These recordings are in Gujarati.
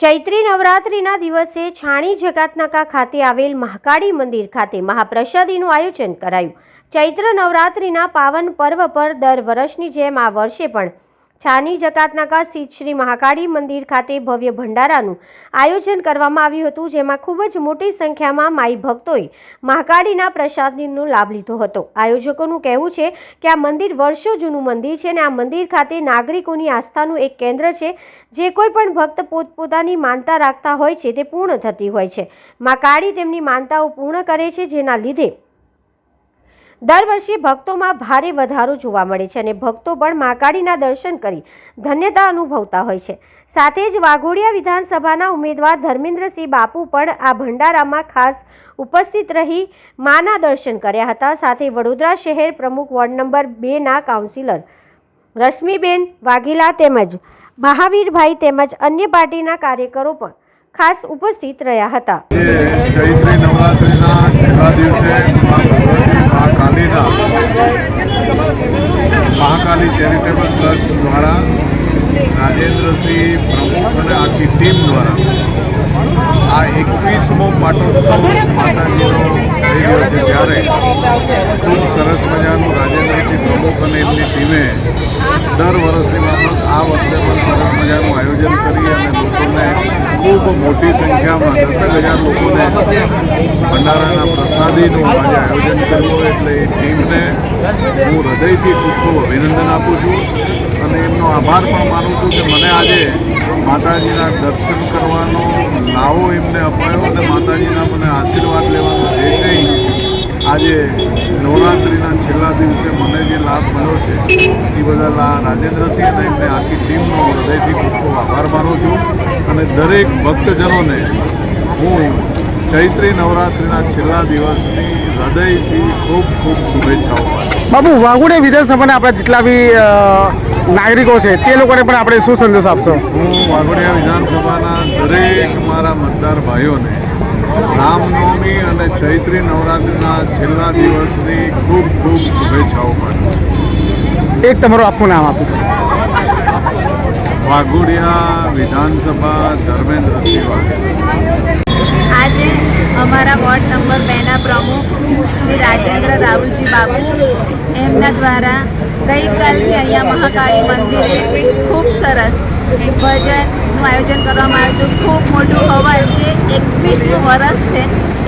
ચૈત્રી નવરાત્રિના દિવસે છાણી જગાતનાકા ખાતે આવેલ મહાકાળી મંદિર ખાતે મહાપ્રસાદીનું આયોજન કરાયું. ચૈત્ર નવરાત્રિના પાવન પર્વ પર દર વર્ષની જેમ આ વર્ષે પણ છાણી જકાતનાકા સ્થિત શ્રી મહાકાળી મંદિર ખાતે ભવ્ય ભંડારાનું આયોજન કરવામાં આવ્યું હતું, જેમાં ખૂબ જ મોટી સંખ્યામાં માઈ ભક્તોએ મહાકાળીના પ્રસાદનો લાભ લીધો હતો. આયોજકોનું કહેવું છે કે આ મંદિર વર્ષો જૂનું મંદિર છે અને આ મંદિર ખાતે નાગરિકોની આસ્થાનું એક કેન્દ્ર છે, જે કોઈ પણ ભક્ત પોતપોતાની માનતા રાખતા હોય છે તે પૂર્ણ થતી હોય છે. મા કાળી તેમની માનતાઓ પૂર્ણ કરે છે, જેના લીધે દર વર્ષે ભક્તોમાં ભારે વધારો જોવા મળે છે અને ભક્તો પણ મહાકાળીના દર્શન કરી ધન્યતા અનુભવતા હોય છે. સાથે જ વાઘોડિયા વિધાનસભાના ઉમેદવાર ધર્મેન્દ્રસિંહ બાપુ પણ આ ભંડારામાં ખાસ ઉપસ્થિત રહી માના દર્શન કર્યા હતા. સાથે વડોદરા શહેર પ્રમુખ વોર્ડ નંબર બેના કાઉન્સિલર રશ્મિબેન વાઘેલા તેમજ મહાવીરભાઈ તેમજ અન્ય પાર્ટીના કાર્યકરો પણ ખાસ ઉપસ્થિત રહ્યા હતા. કાલીના મહાકાલી ચેરિટેબલ ટ્રસ્ટ દ્વારા રાજેન્દ્રસિંહ પ્રમુખ અને આખી ટીમ દ્વારા આ એકવીસમો પાટોત્સવ માતાજીનો થઈ રહ્યો છે. ત્યારે ખૂબ સરસ પ્રમુખ અને એમની ટીમે દર વર્ષની માફક આ વખતે પણ સરસ મજાનું આયોજન કરી અને લોકોને ખૂબ મોટી સંખ્યામાં દસેક હજાર લોકોને ભંડારાના પ્રસાદીનું આજે આયોજન કર્યું એટલે એ ટીમને હું હૃદયથી ખૂબ ખૂબ અભિનંદન આપું છું અને એમનો આભાર પણ માનું છું કે મને આજે માતાજીના દર્શન કરવાનો લાવો એમને અપાયો અને માતાજીના મને આશીર્વાદ લેવાનો જે કંઈ આજે નવરાત્રિના છેલ્લા દિવસે મને જે લાભ મળ્યો છે એ બધા રાજેન્દ્રસિંહ અને એમને આખી ટીમનો હૃદયથી ખૂબ ખૂબ આભાર માનું છું. અને દરેક ભક્તજનોને હું ચૈત્રી નવરાત્રિના છેલ્લા દિવસની હૃદયથી ખૂબ ખૂબ શુભેચ્છાઓ પાઠવું બાબુ વાઘોડિયા વિધાનસભાના આપણા જેટલા બી નાગરિકો છે તે લોકોને પણ આપણે શું સંદેશ આપશો? હું વાઘોડિયા વિધાનસભાના દરેક મારા મતદાર ભાઈઓને રામનવમી અને ચૈત્રી નવરાત્રિના છેલ્લા દિવસની ખૂબ ખૂબ શુભેચ્છાઓ પાઠવું એક તમારું આખું નામ આપું. વાઘોડિયા વિધાનસભા ધર્મેન્દ્ર વાઘેલા આજે અમારા વોર્ડ નંબર બેના પ્રમુખ શ્રી રાજેન્દ્ર રાહુલજી બાબુ એમના દ્વારા ગઈકાલથી અહીંયા મહાકાળી મંદિરે ખૂબ સરસ ભજનનું આયોજન કરવામાં આવ્યું હતું. ખૂબ મોટું હવન જે એકવીસમું વર્ષ છે.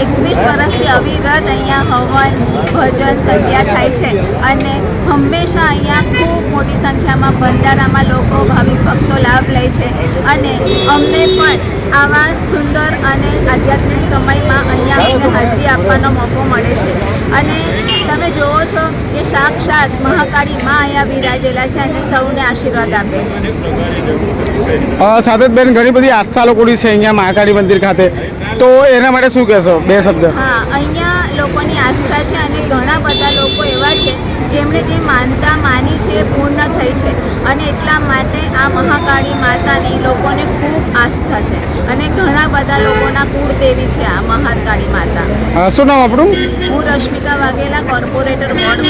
એકવીસ વર્ષથી અવિરત અહીંયા હવન ભજન સંધ્યા થાય છે. અને હંમેશા અહીંયા ખૂબ મોટી સંખ્યામાં ભંડારામાં લોકો ભાવિક ભક્તો લાભ લે છે. અને અમને પણ આવા સુંદર અને આધ્યાત્મિક સમયમાં અહીંયા અમને હાજરી આપવાનો મોકો મળે છે અને તમે જુઓ છો કે સાક્ષાત મહાકાળી માં અહીંયા બિરાજેલા છે અને સૌને આશીર્વાદ આપે છે. સાદતબેન ઘણી બધી આસ્થા લોકોની છે અહીંયા મહાકાળી મંદિર ખાતે. તો એના માટે શું કહેશો? બે શબ્દ. હા અહીંયા લોકોની આસ્થા છે અને ઘણા બધા લોકો એવા છે જેમણે જે માનતા માની છે એ પૂર્ણ થઈ છે અને એટલા માટે આ મહાકાળી માતાની લોકોને ખૂબ આસ્થા છે અને ઘણા બધા લોકોના કુળદેવી છે આ મહાકાળી માતા. શું નામ આપણું? હું રશ્મિકા વાઘેલા કોર્પોરેટર વોર્ડ